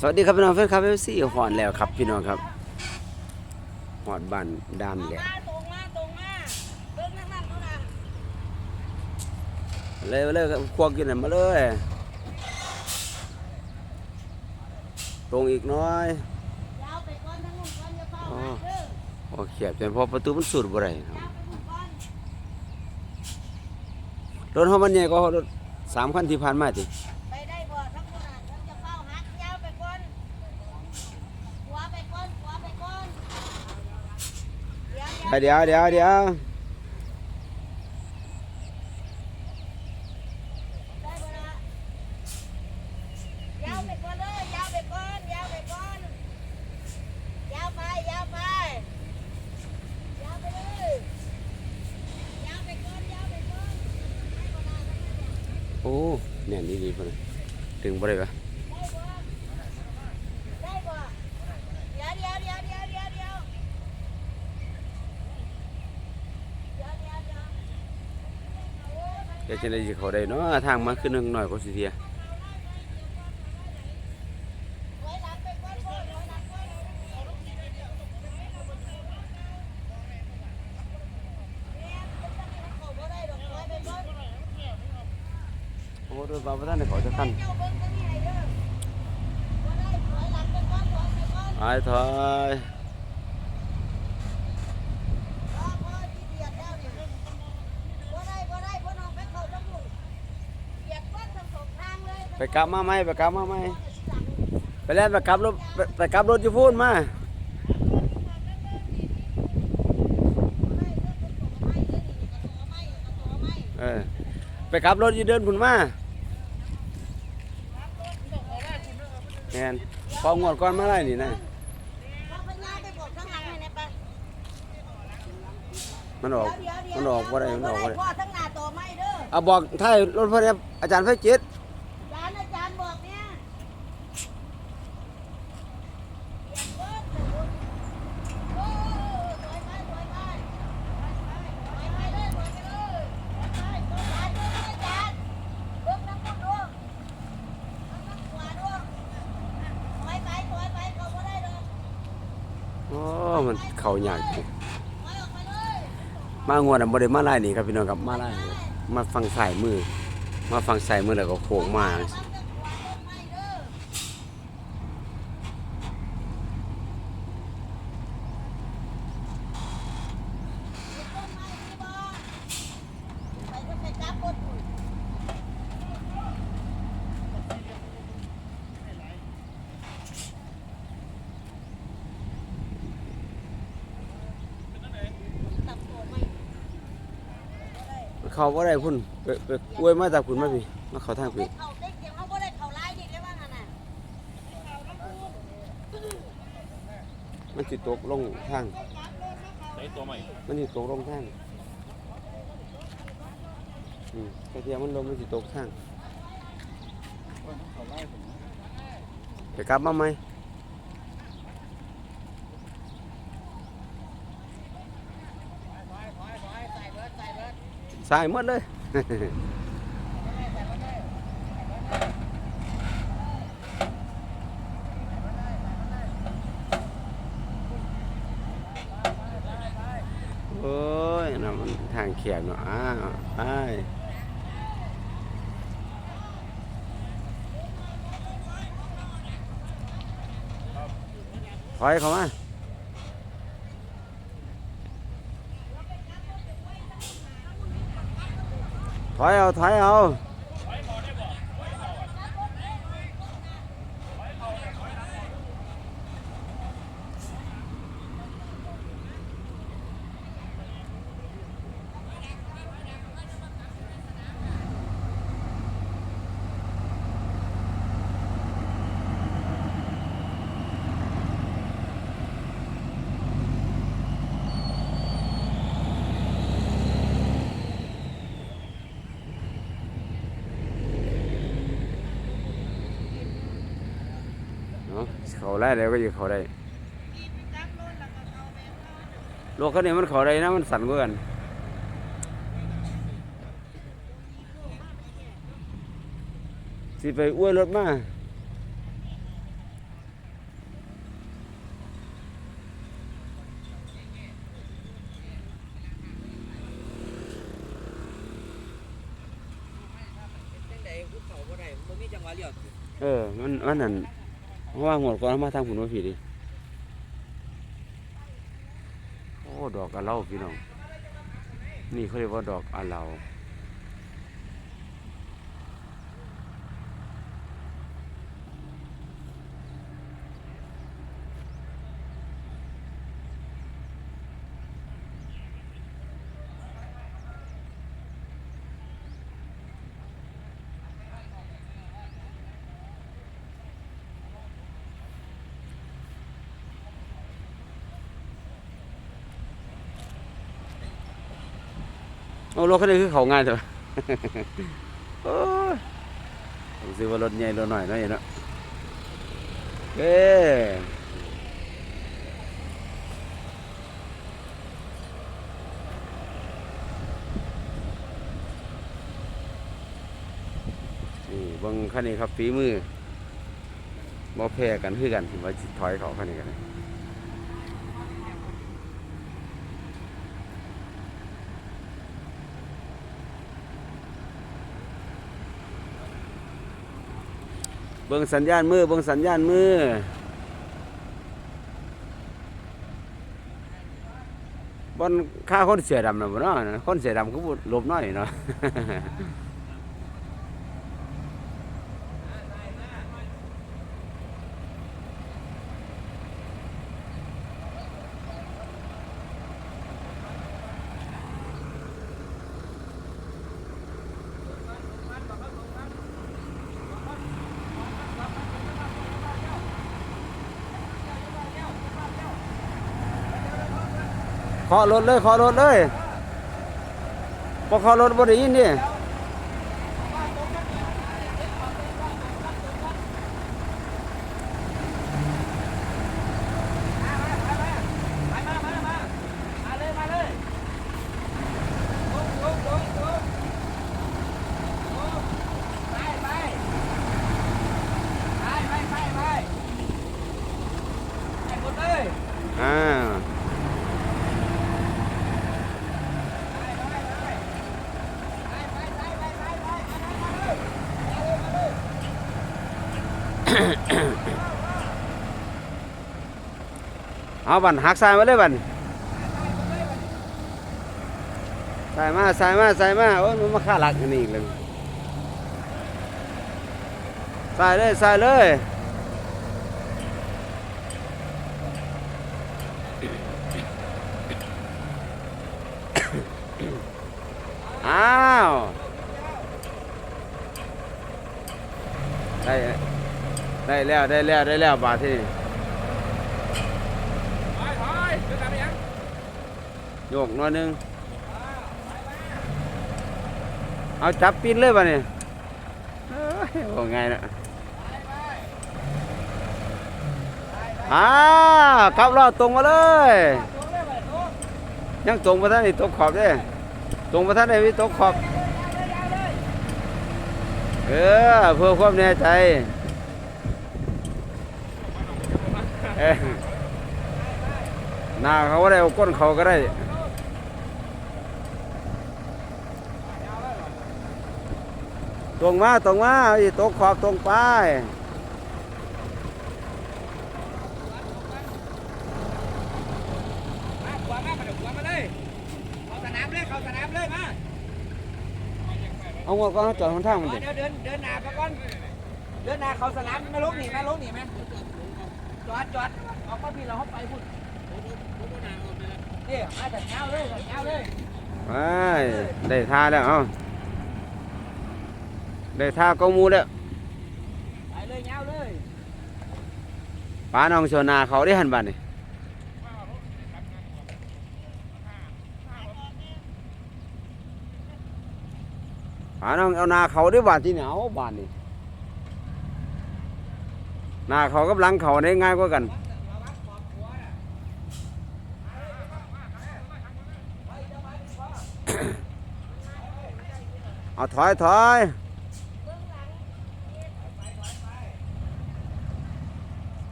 สวัสดีครับพี่น้องเพื่ครับเอฟซีหอนแล้วครับพี่น้องครับหอดบ้านดามแล้วเลยาเลยควงกินหน่อมาเลยตรงอีกน้อยโอ้เขียบจนพอประตูมันสุดบ่ไรครับรถเขามันใหญ่ก็รถสามคันที่ผ่านมาติ เดี๋ยวเดี๋ยวเดี๋ยวโอ้เนี่ยนี่ดีพอดีถึงบ่ได้ปะ จะได้สิเข้าได้เนาะทางมาขึ้นหน่อยกว่าสิเทียถอยหลังไปก่อนพ่อถอยหลังก่อน ไปกลับมาไหมไปกลับมาไหมไปแล้วไปกลับรถไปกลับรถอยู่พูนมาเออไปกลับรถอยู่เดินพุ่นมาแมนพองวดก่อนมาไล่นี่นะมันออก มันออกบ่ได้มันออกบ่ได้พ่อทั้งหน้าไม่เอาบอกท้ายรถพอดีอาจารย์ไฟจิต อาจารย์อาจารย์บอกเนี่ยอย่าเบิ้ลโอ้ถอยไปถอยไปถอยไปเลยถอยไปเลยถอยไปถอยไปอาจารย์เบิ้ลน้ำมันด้วยน้ำขวาด้วยถอยไปถอยไปเขาไม่ได้ดอก โอ้ มันเขายากจริงถอยออกมางวดอะบ่ได้มาไล่นี่ครับพี่น้องครับมาไล่มาฟังสายมือ มาฟังสายมือแล้วก็โค้งมา ระวังจะขวาต้นไม้เด้อ ต้นไม้นี่บ่ไปก็ไปจับรถพุ่น ตับโตไม่ เขาบ่ได้พุ่นไปไปอวยมาจากพุ่นมาพี่มาเข้าทางได้พี่เข่าได้เสียงเขาบ่ได้เข่าลายดิเลยว่างั้นน่ะมันสิตกลงทางใช้ตัวใหม่มันสิตกลงทางอืมกระเทียมมันลงมันสิตกทางไปกลับมาไหม sai mất đấy ôi nó thằng khẻ nó ai thôi không á à? 团友团友 เขาไเดี๋ยวก็อยู่เขาได้โลกขาเนี่ยมันเขาได้นะมันสั่นเวอากันสิไปอ้วนรถมาเออ มันมันนั่น ราะว่าหมดก่อนมาทางผุนมาผีดิโอ้ ดอกอะเล่าพี่น้อง นี่เขาเรียกว่าดอกอะเล่า โอ้รถคันนี้คือเขาง่ายแต่ว่าโอ้ยต้องซื้อว่ารถใหญ่รถหน่อยหน่อยเนาะเอ้นี่บิ่งคันนี้ครับฝีมือบ่แพ้กันคือกันว่าสิถอยเขาคันนี้กัน เบิ่งสัญญาณมือเบิ่งสัญญาณมือบ่นค่าคนเสียดำนะบ่เนาะคนเสียดำก็บ่หลบน้อยเนาะ ขอรถเลยขอรถเลยพอขอรถบ่ได้ยินดิ เอาบันหักซ้ายมาเลยบันซ้ายมาซ้ายมาซ้ายมาโอ้ยมันมาฆ่าหลักอันนี้อีกเลยซ้ายเลยซ้ายเลยอ้าวได้ได้แล้วได้แล้วได้แล้วบาทที่นี่ ถอยถอยเดินตามไปยัง โยกหน่อยนึง เอาจับปินเลยบ่เนี่ยเอ้ยโอ้ไงนะอ้าวขับรอบตรงมาเลย ยังตรงมาท่านนี่ตกขอบเด้ตรงมาท่านนี่มีตกขอบ เออเพื่อความแน่ใจเอ้ย หน้าเขาก็ได้เอาก้นเขาก็ได้ตรงมาตรงมาอีตกขอบตรงไปมาขวามามาเดี๋ยวขวามาเลยเข้าสนามเลยเข้าสนามเลยมาเอางวดก็จอดหนทางมันดิเดี๋ยวเดินเดินหน้าไปก่อนเดินหน้าเข้าสนามมาลงหนีมาลงหนีมาจอดจอดออกมาพี่เราเข้าไปพุ่น นี่มาแต่เช้าเลยแต่เช้าเลยไปได้ท่าแล้วเอาได้ท่าก็มูแถอยถอย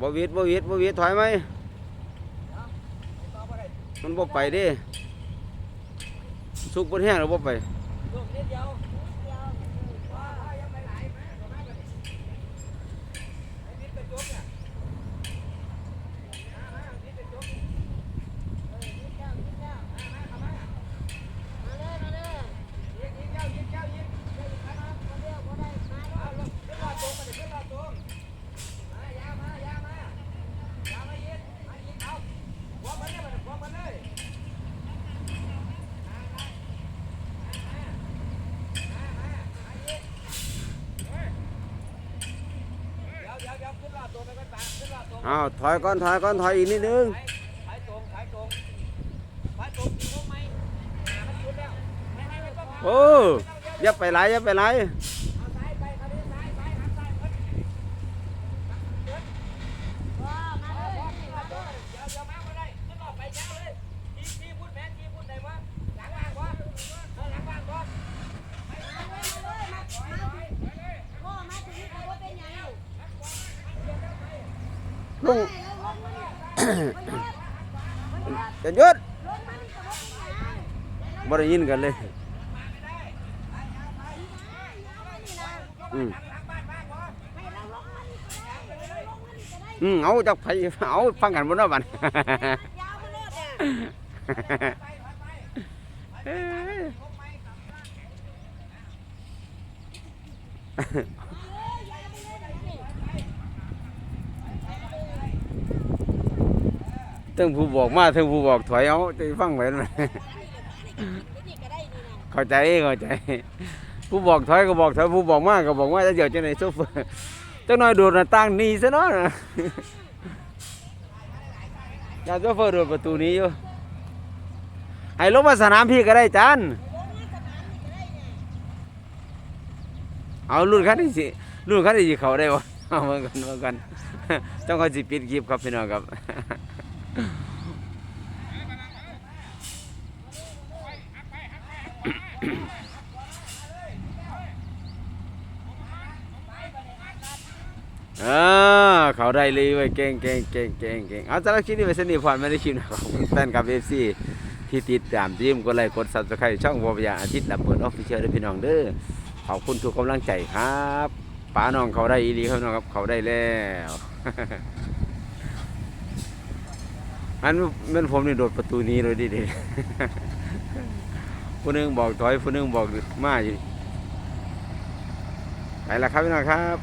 บวิดบวิดบวิดถอยไหมมันบ่ไปดิสุกบนแห้งหรือบ่ไป ลูกนิดเดียวว้าวยังไปไหนมาเดี๋ยวมาก่อนดิไอ้นิดกระจกเนี่ยมามานิดกระจกเนี่ยเออนิดเจ้านิดเจ้ามามาเข้ามา มาเลยมาเลย ยิงยิงเจ้ายิงเจ้ายิงเจ้ายิงมามา มาเร็วบ่ได้มา เอาลงขึ้นรอตรงมาดิขึ้นรอตรงมายาวมายาวมายาวมายิงมายิงเอาหัวมันเลยมันหัวมันเลยมามามามามายิงเฮ้ยเดี๋ยวเดี๋ยวเดี๋ยวขึ้นรอตรงไปก่อนปะขึ้นร อ้าวถอยก่อนถอยก่อนถอยอีกนิดนึงไปตรงไปตรงไปตรงจริงรู้ไหมหามันหยุดแล้วไม่ให้ไม่ต้องหาโอ้อย่าไปไหลอย่าไปไหล จะยุดบ่ไยินกันเลย อืมเอาจากไปเอาฟังกันบนเนาะบัด ยาวมาโลดเนี่ย ไปไปไป เอ้ย ลงไปกลับบ้าน มาเลยยาวมาเลยเดี๋ยวนี้ ทั้งผู้บอกมาทั้งผู้บอกถอยเอาจะฟังไว้นั่นได้นี่นะเข้าใจเข้าใจ ผู้บอกถอยก็บอกถอยผู้บอกมาก็บอกว่าจะเดี๋ยวจะไหนโซเฟอร์จังน้อยโดดน้าต่างนีซะเนาะอย่าโซเฟอร์ดดประตูนี้อยู่ให้ลงมาสนามพี่ก็ได้จานลงมานเอารุ่นคันที่สิรุ่นคันที่สิเขาได้บ่เอาเหมือนกันเหมือนกันต้องคอยสิปิดคลิปครับพี่น้องครับ ออเขาได้เลยเว้เก่งเก่งเก่งเก่งเก่งเอาสำหรับคลิปนี้ไปสนิทพรไม่ได้คลิปนะครับแฟนกับเอฟซีที่ติดตามทีมกดไลค์กดซับสไครต์ช่องวอลยาอาทิตย์ละเปิดออฟฟิเชียลด้วยพี่น้องเด้อขอบคุณทุกกำลังใจครับป้าน้องเขาได้อีหลีครับน้องครับเขาได้แล้ว อันมันผมนี่โดดประตูนี้เลยดิเดผู้หนึงบอกถอยผู้หนึงบอกมาอยู่ไปละครับพี่น้องครับ